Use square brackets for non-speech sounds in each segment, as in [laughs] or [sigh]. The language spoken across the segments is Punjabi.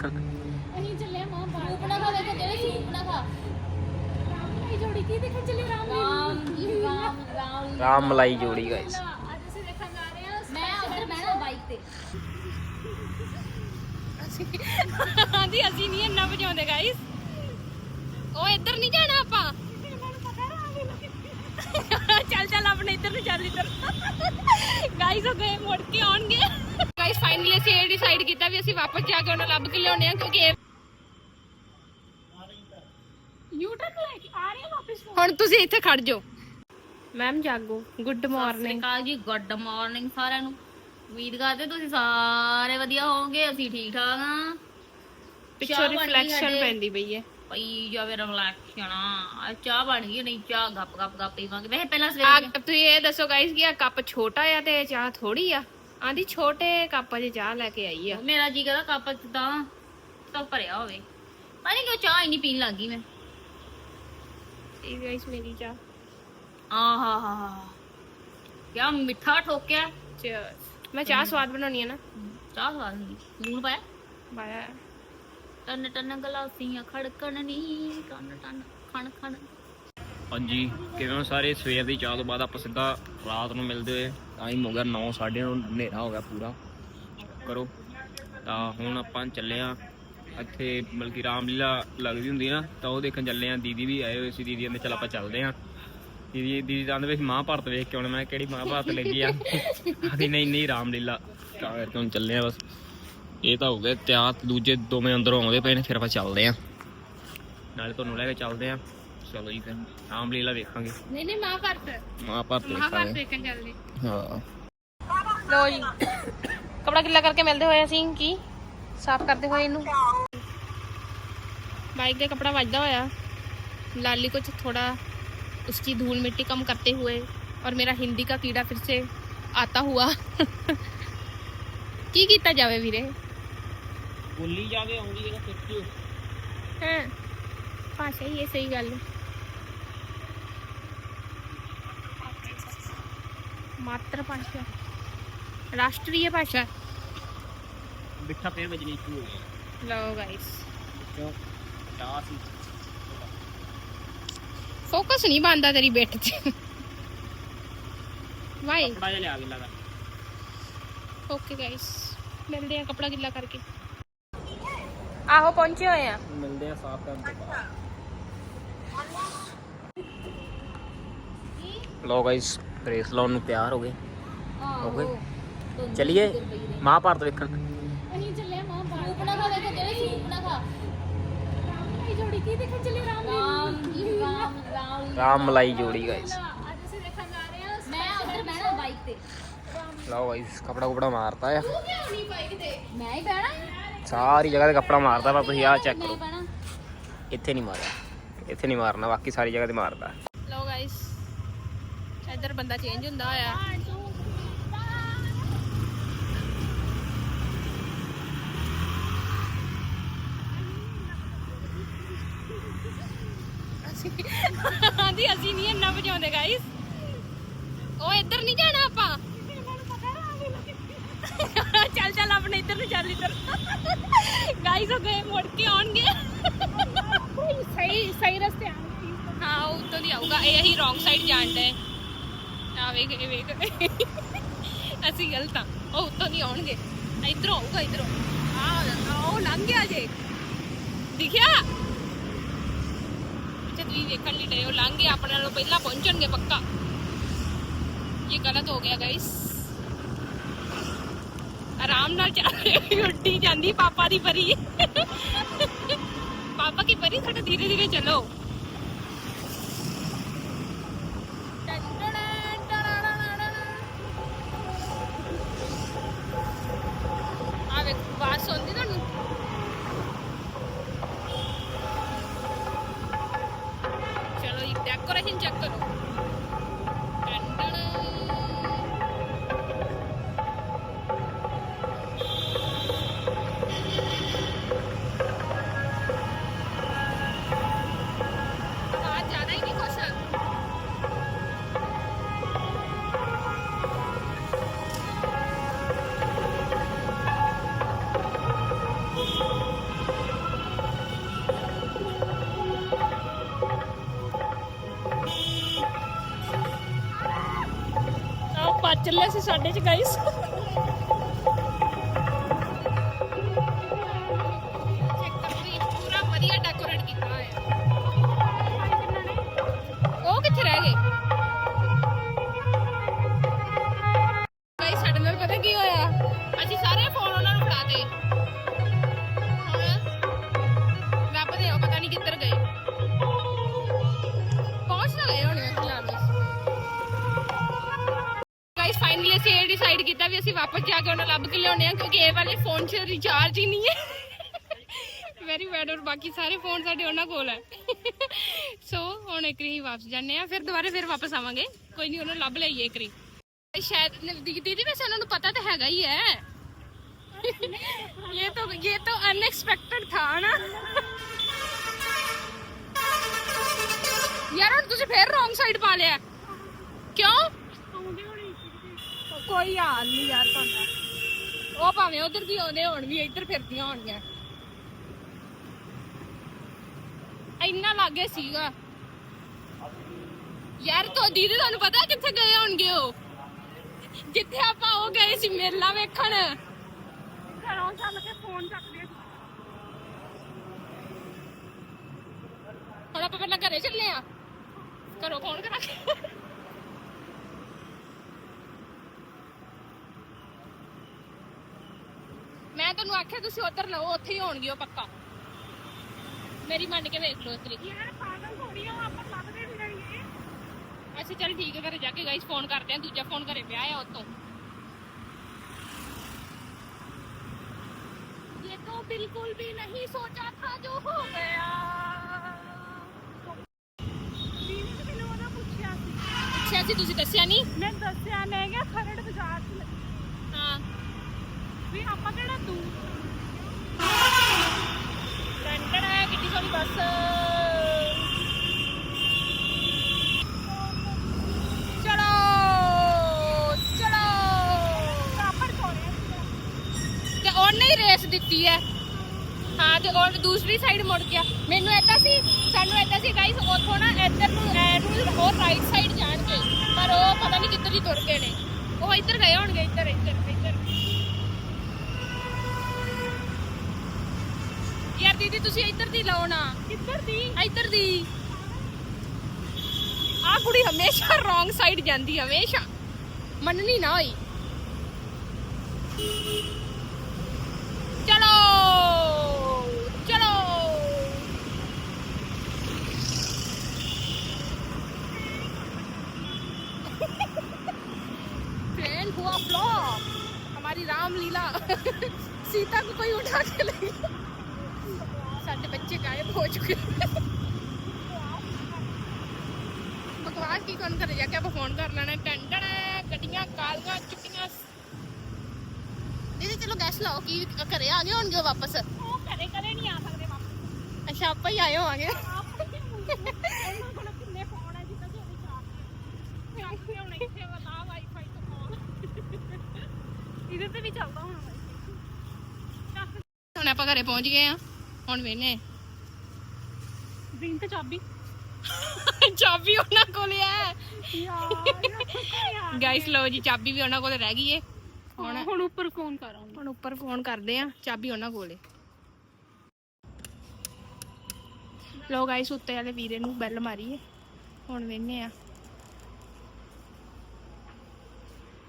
ਅਸੀਂ ਚੱਲੇ ਮਾਂ ਸੂਪ ਨਾ ਖਾ ਦੇਖੋ ਜਿਹੜੇ ਸੂਪ ਨਾ ਖਾ ਰਾਮ ਲਈ ਜੋੜੀ ਕੀ ਦੇਖਣ ਚੱਲੇ ਰਾਮ ਲਈ ਰਾਮ ਰਾਮ ਰਾਮ ਮਲਾਈ ਜੋੜੀ ਗਾਇਸ ਅੱਜ ਅਸੀਂ ਦੇਖਣ ਜਾ ਰਹੇ ਹਾਂ ਮੈਂ ਉੱਧਰ ਬਹਿਣਾ ਬਾਈਕ ਤੇ ਹਾਂਜੀ ਅਸੀਂ ਨਹੀਂ ਇੰਨਾ ਵਜਾਉਂਦੇ ਗਾਇਸ ਉਹ ਇੱਧਰ ਨਹੀਂ ਜਾਣਾ ਆਪਾਂ ਚੱਲ ਚੱਲ ਆਪਣੇ ਇੱਧਰ ਨੂੰ ਚੱਲ ਇੱਧਰ ਗਾਇਸ ਉਹ ਗਏ ਮੁੜ ਕੇ ਆਉਣਗੇ ਫਾਈਨਲੀ ਅਸੀਂ ਇਹ ਡਿਸਾਈਡ ਕੀਤਾ ਵੀ ਅਸੀਂ ਵਾਪਸ ਜਾ ਕੇ ਉਹਨਾਂ ਲੱਭ ਕੇ ਲਿਆਉਣੇ ਆ ਕਿਉਂਕਿ ਇਹ- ਯੂ ਟਰਨ ਲੈ ਕੇ ਆ ਰਹੇ ਹਾਂ ਵਾਪਸ? ਹੁਣ ਤੁਸੀਂ ਇੱਥੇ ਖੜ ਜਾਓ। ਮੈਮ ਜਾਗੋ। ਗੁੱਡ ਮਾਰਨਿੰਗ ਕਾਲ ਜੀ ਗੁੱਡ ਮਾਰਨਿੰਗ ਸਾਰਿਆਂ ਨੂੰ। ਉਮੀਦ ਕਰਦੇ ਤੁਸੀਂ ਸਾਰੇ ਵਧੀਆ ਹੋਵੋਗੇ ਅਸੀਂ ਠੀਕ ਠਾਕ ਹਾਂ ਪਿੱਛੋਂ ਚਾਹ ਬਣ ਗਈ ਰਿਫਲੈਕਸ਼ਨ। ਪੈਂਦੀ ਪਈ ਹੈ। ਪਈ ਜਾਵੇ ਰਿਫਲੈਕਸ਼ਨ ਆ ਚਾਹ ਬਣ ਗਈ ਨਹੀਂ ਚਾਹ ਗੱਪ ਗੱਪ ਗੱਪ ਪੀਵਾਂਗੇ ਵੈਸੇ ਪਹਿਲਾਂ ਆ ਸਵੇਰੇ ਤੁਸੀਂ ਇਹ ਦੱਸੋ ਗਾਇਸ ਕਿ ਆ ਕੱਪ ਛੋਟਾ ਆ ਤੇ ਚਾਹ ਥੋੜੀ ਆ? ਆਂਦੀ ਛੋਟੇ ਕੱਪ 'ਚ ਚਾਹ ਲੈ ਕੇ ਆਈ ਆ। ਮੇਰਾ ਜੀ ਕਰਦਾ ਕੱਪ ਤਾਂ ਤਾਂ ਭਰਿਆ ਹੋਵੇ। ਪਤਾ ਨਹੀਂ ਕਿਉਂ ਚਾਹ ਹੀ ਨਹੀਂ ਪੀਣ ਲੱਗੀ ਮੈਂ। ਇਹ ਗਾਇਸ ਮੇਰੀ ਚਾਹ। ਆਹਾ ਹਾ ਹਾ ਕਿਆ ਮਿੱਠਾ ਠੋਕਿਆ। ਚੀਅਰਸ ਮੈਂ ਚਾਹ ਸਵਾਦ ਬਣਾਉਣੀ ਆ ਨਾ। ਚਾਹ ਸਵਾਦ ਨਹੀਂ ਲੂਣ ਪਾਇਆ। ਬਾਇਆ ਟਨ ਟਨ ਗਲਾਸੀਆਂ ਖੜਕਣ ਨੀ। ਟਨ ਟਨ ਖਣ ਖਣ ਹਾਂਜੀ, ਕਿਵੇਂ ਹੋ ਸਾਰੇ? ਸਵੇਰ ਦੀ ਚਾਹ ਤੋਂ ਬਾਅਦ ਆਪਾਂ ਸਿੱਧਾ ਰਾਤ ਨੂੰ ਮਿਲਦੇ ਹੋਏ ਟਾਈਮ ਹੋ ਗਿਆ 9 9:30 ਹਨੇਰਾ ਹੋ ਗਿਆ ਪੂਰਾ। ਕਰੋ। ਤਾਂ ਹੁਣ ਆਪਾਂ ਚੱਲੇ ਆ ਇੱਥੇ ਬਲਕਿ ਰਾਮਲੀਲਾ ਲੱਗਦੀ ਹੁੰਦੀ ਨਾ, ਤਾਂ ਉਹ ਦੇਖਣ ਚੱਲੇ ਆ ਦੀਦੀ ਵੀ ਆਏ ਹੋਏ ਸੀ, ਦੀਦੀ ਕਹਿੰਦੇ ਚੱਲ ਆਪਾਂ ਚੱਲਦੇ ਆ ਦੀਦੀ ਦੀਦੀ ਕਹਿੰਦੇ ਵੀ ਮਹਾਭਾਰਤ ਵੇਖ ਕੇ ਆਉਣਾ, ਮੈਂ ਕਿਹਾ ਕਿਹੜੀ ਮਹਾਭਾਰਤ ਲੱਗੀ ਆ? ਅਸੀਂ ਨਹੀਂ ਨਹੀਂ, ਰਾਮਲੀਲਾ। ਤਾਂ ਕਰਕੇ ਹੁਣ ਚੱਲੇ ਆ ਬਸ। ਇਹ ਤਾਂ ਹੋ ਗਿਆ ਤਿਆਰ ਦੂਜੇ ਦੋਵੇਂ ਅੰਦਰੋਂ ਆਉਂਦੇ ਪਏ ਨੇ, ਫਿਰ ਆਪਾਂ ਚੱਲਦੇ ਆ ਨਾਲੇ ਤੁਹਾਨੂੰ ਲੈ ਕੇ ਚੱਲਦੇ ਆ ਚਲੋ ਜੀ ਫਿਰ ਰਾਮਲੀਲਾ ਵੇਖਾਂਗੇ ਨਹੀਂ ਨਹੀਂ ਮਹਾਭਾਰਤ ਮਹਾਭਾਰਤ ਮਹਾਭਾਰਤ ਵੇਖਾਂਗੇ ਦੇਖਣ ਚੱਲਦੇ ਹਾਂ ਲੋ ਜੀ ਕਪੜਾ ਗਿੱਲਾ ਕਰਕੇ ਮਿਲਦੇ ਹੋਏ ਅਸੀਂ ਕੀ ਸਾਫ਼ ਕਰਦੇ ਹੋਏ ਇਹਨੂੰ बाइक का कपड़ा ਵੱਜਦਾ ਹੋਇਆ लाली कुछ थोड़ा उसकी धूल मिट्टी कम करते हुए और मेरा हिंदी का कीड़ा फिर से आता हुआ ਕੀ ਕੀਤਾ ਜਾਵੇ ਵੀਰੇ ਬੋਲੀ ਜਾਵੇ ਆਉਂਦੀ ਜਗ੍ਹਾ ਫਿਰ ਹਾਂ ਭਾਸ਼ਾ ਹੀ ਇਹ ਸਹੀ ਗੱਲ ਹੈ ਮਾਤਰ ਭਾਸ਼ਾ। ਰਾਸ਼ਟਰੀय ਭਾਸ਼ਾ। ਬਿੱਠਾ ਫੇਰ ਵਜਣੀ ਸ਼ੁਰੂ ਹੋ ਗਿਆ ਲਓ ਗਾਇਸ ਕਿਉਂ ਚਾਹ ਸੀ। ਫੋਕਸ ਨਹੀਂ ਬੰਦਾ ਤੇਰੀ ਬਿੱਟ 'ਚ ਵਾਈ ਕਪੜਾ ਜਿਹਾ ਲਿਆ ਕੇ ਲਗਾ ਓਕੇ ਗਾਇਸ ਮਿਲਦੇ ਆ ਕਪੜਾ ਗਿੱਲਾ ਕਰਕੇ। ਆਹੋ ਪਹੁੰਚੇ ਹੋਏ ਆ। ਮਿਲਦੇ ਆ ਸਾਫ਼ ਕਰਨ ਤੋਂ ਬਾਅਦ। ਲੋ ਗਾਇਸ ਰੇਸ ਲਾਉਣ ਨੂੰ ਤਿਆਰ ਹੋ ਗਏ। ਹੋ ਗਏ। ਚਲਿਏ ਮਹਾਭਾਰਤ ਵੇਖਣ। ਅਸੀਂ ਚੱਲੇ ਮਾਂ ਸੂਪ ਨਾ ਖਾ ਦੇਖੋ ਜਿਹੜੇ ਸੂਪ ਨਾ ਖਾ। ਰਾਮ ਲਈ ਜੋੜੀ ਕੀ ਦੇਖਣ ਚੱਲੇ ਰਾਮ ਲਈ ਰਾਮ ਰਾਮ ਰਾਮ ਮਲਾਈ ਜੋੜੀ ਗਾਇਸ ਅੱਜ ਅਸੀਂ ਦੇਖਣ ਜਾ ਰਹੇ ਹਾਂ ਮੈਂ ਉੱਧਰ ਬਹਿਣਾ ਬਾਈਕ ਤੇ। ਲਓ ਗਾਇਸ ਕਪੜਾ ਕੁਪੜਾ ਮਾਰਤਾ ਆ। ਤੂੰ ਕਿਉਂ ਨਹੀਂ ਬਾਈਕ ਤੇ? ਮੈਂ ਹੀ ਬਹਿਣਾ ਸਾਰੀ ਜਗ੍ਹਾ ਤੇ ਕਪੜਾ ਮਾਰਦਾ ਪਰ ਤੁਸੀਂ ਆਹ ਚੈੱਕ ਕਰੋ। ਇੱਥੇ ਨਹੀਂ ਮਾਰਿਆ। ਇੱਥੇ ਨਹੀਂ ਮਾਰਨਾ ਬਾਕੀ ਸਾਰੀ ਜਗ੍ਹਾ ਤੇ ਮਾਰਦਾ। ਲਓ ਗਾਇਸ ਇੱਧਰ ਬੰਦਾ ਚੇਂਜ ਹੁੰਦਾ ਹੋਇਆ। ਹਾਂਜੀ ਅਸੀਂ ਨਹੀਂ ਇੰਨਾ ਵਜਾਉਂਦੇ ਗਾਇਸ ਉਹ ਇੱਧਰ ਨਹੀਂ ਜਾਣਾ ਆਪਾਂ। ਚੱਲ ਚੱਲ ਆਪਣੇ ਇੱਧਰ ਨੂੰ ਚੱਲ ਇੱਧਰ। ਗਾਇਸ ਉਹ ਗਏ ਮੁੜ ਕੇ ਆਉਣਗੇ। ਸਹੀ ਸਹੀ ਰਸਤੇ ਆ ਹਾਂ ਉਹ ਉੱਤੋਂ ਦੀ ਆਊਗਾ। ਇਹ ਅਸੀਂ ਰੋਂਗ ਸਾਈਡ ਜਾਣ ਡਏ। ਆ ਵੇਖ ਇਹ ਵੇਖ ਅਸੀਂ ਗਲਤ ਆ ਉਹ ਉੱਤੋਂ ਦੀ ਆਉਣਗੇ ਇਧਰੋਂ ਆਊਗਾ ਇਧਰੋਂ ਆ ਉਹ ਲੰਘ ਗਿਆ ਜੇ ਦਿਖਿਆ ਤੇ ਤੁਸੀਂ ਵੇਖਣ ਲਈ ਡਏ ਉਹ ਲੰਘ ਗਿਆ ਆਪਣੇ ਨਾਲੋਂ ਪਹਿਲਾਂ ਪਹੁੰਚਣਗੇ ਪੱਕਾ ਇਹ ਗਲਤ ਹੋ ਗਿਆ ਗਾਇਸ ਆਰਾਮ ਨਾਲ ਚੱਲ ਉੱਡੀ ਜਾਂਦੀ ਪਾਪਾ ਦੀ ਪਰੀ ਪਾਪਾ ਕੀ ਪਰੀ ਥੋੜਾ ਧੀਰੇ ਧੀਰੇ ਚਲੋ ਬਚ ਚੱਲਿਆ ਸੀ ਸਾਡੇ ਚ ਗਾਇਸ ਵੀ ਅਸੀਂ ਵਾਪਸ ਜਾ ਕੇ ਉਹਨਾਂ ਲੱਭ ਕੇ ਲਿਆਉਣੇ ਆ ਕਿਉਂਕਿ ਇਹ ਵਾਲੇ ਫੋਨ 'ਚ ਰਿਚਾਰਜ ਹੀ ਨਹੀਂ ਹੈ। ਵੈਰੀ ਬੈਡ ਔਰ ਬਾਕੀ ਸਾਰੇ ਫੋਨ ਸਾਡੇ ਉਹਨਾਂ ਕੋਲ ਹੈ। ਸੋ ਹੁਣ ਇੱਕ ਰੀ ਵਾਪਸ ਜਾਣੇ ਆ ਫਿਰ ਦੁਬਾਰੇ ਫਿਰ ਵਾਪਸ ਆਵਾਂਗੇ। ਕੋਈ ਨਹੀਂ, ਉਹਨਾਂ ਲੱਭ ਲਈਏ ਇੱਕ ਰੀ ਸ਼ਾਇਦ ਦੀਦੀ ਵੈਸੇ ਉਹਨਾਂ ਨੂੰ ਪਤਾ ਤਾਂ ਹੈਗਾ ਹੀ ਹੈ। ਇਹ ਤਾਂ ਇਹ ਤਾਂ ਅਨਐਕਸਪੈਕਟਡ ਥਾ ਨਾ ਯਾਰ ਤੁਸੀਂ ਫੇਰ ਰੋਂਗ ਸਾਈਡ ਪਾ ਲਿਆ। ਕਿਉਂ? ਕੋਈ ਹਾਲ ਨਹੀਂ ਯਾਰ ਤੁਹਾਡਾ। ਉਹ ਭਾਵੇਂ ਉਧਰ ਦੀ ਆਉਂਦੇ ਹੋਣ ਵੀ ਇੱਧਰ ਫਿਰਦੀਆਂ ਹੋਣਗੀਆਂ। ਇੰਨਾ ਲਾਗੇ ਸੀਗਾ। ਯਾਰ ਤੋ ਦੀਦੀ ਤੁਹਾਨੂੰ ਪਤਾ ਕਿੱਥੇ ਗਏ ਹੋਣਗੇ ਉਹ? ਜਿੱਥੇ ਆਪਾਂ ਉਹ ਗਏ ਸੀ ਮੇਲਾ ਵੇਖਣ। ਘਰੋਂ ਚੱਲ ਕੇ ਫੋਨ ਚੱਕਦੇ ਹੁਣ ਆਪਾਂ ਪਹਿਲਾਂ ਘਰੇ ਚੱਲੇ ਆ। ਘਰੋਂ ਫੋਨ ਕਰਾ ਕੇ। ਤੁਹਾਨੂੰ ਆਖਿਆ ਤੁਸੀਂ ਉੱਧਰ ਲਓ ਉੱਥੇ ਹੀ ਹੋਣਗੇ ਉਹ ਪੱਕਾ ਮੇਰੀ ਮੰਨ ਕੇ ਵੇਖ ਲਓ ਇਤਰੀ ਯਾਰ ਪਾਗਲ ਥੋੜੀ ਆ ਆਪਾਂ ਲੱਭਦੇ ਨਹੀਂ ਰਹੀਏ ਅੱਛਾ ਚੱਲ ਠੀਕ ਹੈ ਘਰੇ ਜਾ ਕੇ ਗਾਈਸ ਫੋਨ ਕਰਦੇ ਆ ਦੂਜਾ ਫੋਨ ਘਰੇ ਪਿਆ ਆ ਉਤੋਂ ये तो बिल्कुल भी नहीं सोचा था जो हो गया ਪੁੱਛਿਆ ਸੀ ਤੁਸੀਂ ਦੱਸਿਆ ਨਹੀਂ ਮੈਂ ਦੱਸਿਆ ਮੈਂ ਕਿਹਾ ਖਰੜ ਬਾਜ਼ਾਰ ਚ ਲੱਗੀ। ਹਾਂ ਵੀ ਆਪਾਂ ਕਿਹੜਾ ਦੂਰ? ਟੰਡੜ ਹੈ ਕਿੱਡੀ ਸੋਹਣੀ ਬੱਸ। ਚਲੋ ਚਲੋ। ਕਾਪੜ ਕੋਲੇ ਤੇ ਉਹਨੇ ਹੀ ਰੇਸ ਦਿੱਤੀ ਹੈ। ਹਾਂ ਤੇ ਉਹ ਦੂਸਰੀ ਸਾਈਡ ਮੁੜ ਗਿਆ। ਮੈਨੂੰ ਏਦਾਂ ਸੀ ਸਾਨੂੰ ਏਦਾਂ ਸੀ ਗਾਈਸ ਉੱਥੋਂ ਨਾ ਇੱਧਰ ਨੂੰ ਐ ਨੂੰ ਰਾਈਟ ਸਾਈਡ ਜਾਣਗੇ। ਪਰ ਉਹ ਪਤਾ ਨਹੀਂ ਕਿੱਧਰ ਹੀ ਤੁਰ ਗਏ ਨੇ। ਉਹ ਇੱਧਰ ਗਏ ਹੋਣਗੇ ਇੱਧਰ ਇੱਧਰ। ਦੀਦੀ ਤੁਸੀਂ ਇੱਧਰ ਦੀ ਲਾਓ ਨਾ ਕਿੱਧਰ ਦੀ ਇੱਧਰ ਦੀ ਆ ਕੁੜੀ ਹਮੇਸ਼ਾ ਰੋਂਗ ਸਾਈਡ ਜਾਂਦੀ ਹਮੇਸ਼ਾ ਮੰਨਣੀ ਨਾ ਹੋਈ ਚਲੋ ਚਲੋ ट्रेन हुआ फ्लॉप हमारी रामलीला सीता को कोई उठा के ले गया ਸਾਡੇ ਬੱਚੇ ਗਾਇਬ ਹੋ ਚੁੱਕੇ ਬਕਵਾਸ ਕੀ ਕੌਣ ਕਰੇ ਜਾ ਕੇ ਆਪਾਂ ਫੋਨ ਕਰ ਲੈਣਾ। ਟੰਡਣ ਗੱਡੀਆਂ ਕਾਲੀਆਂ ਚੁੱਕੀਆਂ। ਦੀਦੀ ਚਲੋ ਗੈਸ ਲਾਓ ਕੀ ਘਰੇ ਆ ਗਏ ਹੋਣਗੇ ਵਾਪਸ? ਉਹ ਘਰੇ ਘਰੇ ਨਹੀਂ ਆ ਸਕਦੇ ਵਾਪਸ ਅੱਛਾ ਆਪਾਂ ਹੀ ਆਏ ਹੋਵਾਂਗੇ। ਇਹਦੇ ਤੇ ਵੀ ਚੱਲਦਾ ਹੁਣ। ਵਾਈਫਾਈ ਹੁਣ ਆਪਾਂ ਘਰੇ ਪਹੁੰਚ ਗਏ ਆ। ਹੁਣ ਵੇਨੇ? ਤੇ ਚਾਬੀ। ਚਾਬੀ ਉਹਨਾਂ ਕੋਲ ਹੈ ਯਾਰ ਗਾਇਸ ਲਓ ਜੀ ਚਾਬੀ ਵੀ ਉਹਨਾਂ ਕੋਲ ਰਹਿ ਗਈ ਏ। ਹੁਣ ਹੁਣ ਉੱਪਰ ਫੋਨ ਕਰਾਂਗੇ। ਹੁਣ ਉੱਪਰ ਫੋਨ ਕਰਦੇ ਆ ਚਾਬੀ ਉਹਨਾਂ ਕੋਲੇ ਲੋ ਗਾਇਸ ਉੱਤੇ ਵਾਲੇ ਵੀਰੇ ਨੂੰ ਬੈਲ ਮਾਰੀਏ। ਹੁਣ ਵੇਨੇ ਆ।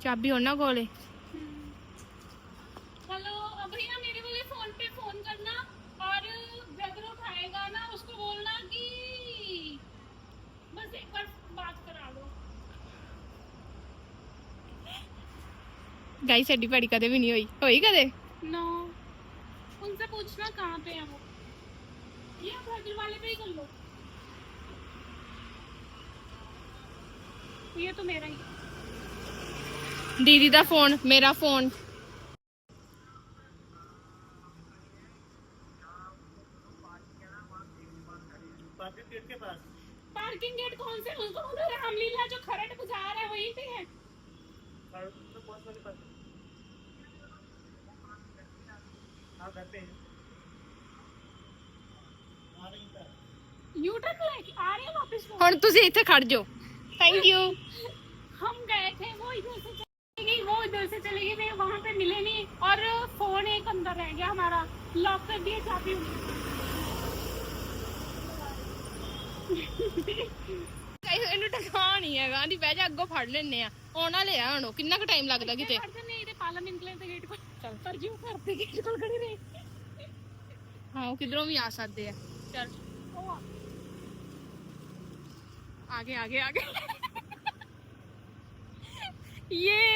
ਚਾਬੀ ਉਹਨਾਂ ਕੋਲੇ गाइस एडी पैडी कदे भी नहीं हुई। हुई कदे? नो उनसे पूछना कहाँ पे है वो? ये होटल वाले पे ही कर लो। ये तो मेरा ही दीदी का फ़ोन मेरा फ़ोन। पार्किंग गेट कौन से? उनको रामलीला जो खरट बाज़ार है वहीं पे है। यू टर्न लेके आ रहे हैं वापस वो। ਹੁਣ ਤੁਸੀਂ ਇੱਥੇ ਖੜ ਜਾਓ ਥੈਂਕ ਯੂ हम गए थे वो इधर से उधर से चले गए थे वहाँ पे मिले नहीं और फोन एक अंदर रह गया हमारा लॉक कर दिए चाबी ਗਾਇਸ ਇਹਨੂੰ ਟਕਾ ਨਹੀਂ ਹੈਗਾ ਆਂਦੀ ਬਹਿ ਜਾ ਅੱਗੋਂ ਫੜ ਲੈਣੇ ਆ ਆਉਣ ਵਾਲੇ ਆ ਹੁਣ ਉਹ। ਕਿੰਨਾ ਕੁ ਟਾਈਮ ਲੱਗਦਾ ਕਿਤੇ ताला नहीं निकले तो गेट को चल। पर क्यों करते गेट को खड़ी रही। हाँ किधरों भी आ सकते हैं। चल। आगे आगे आगे। [laughs] ये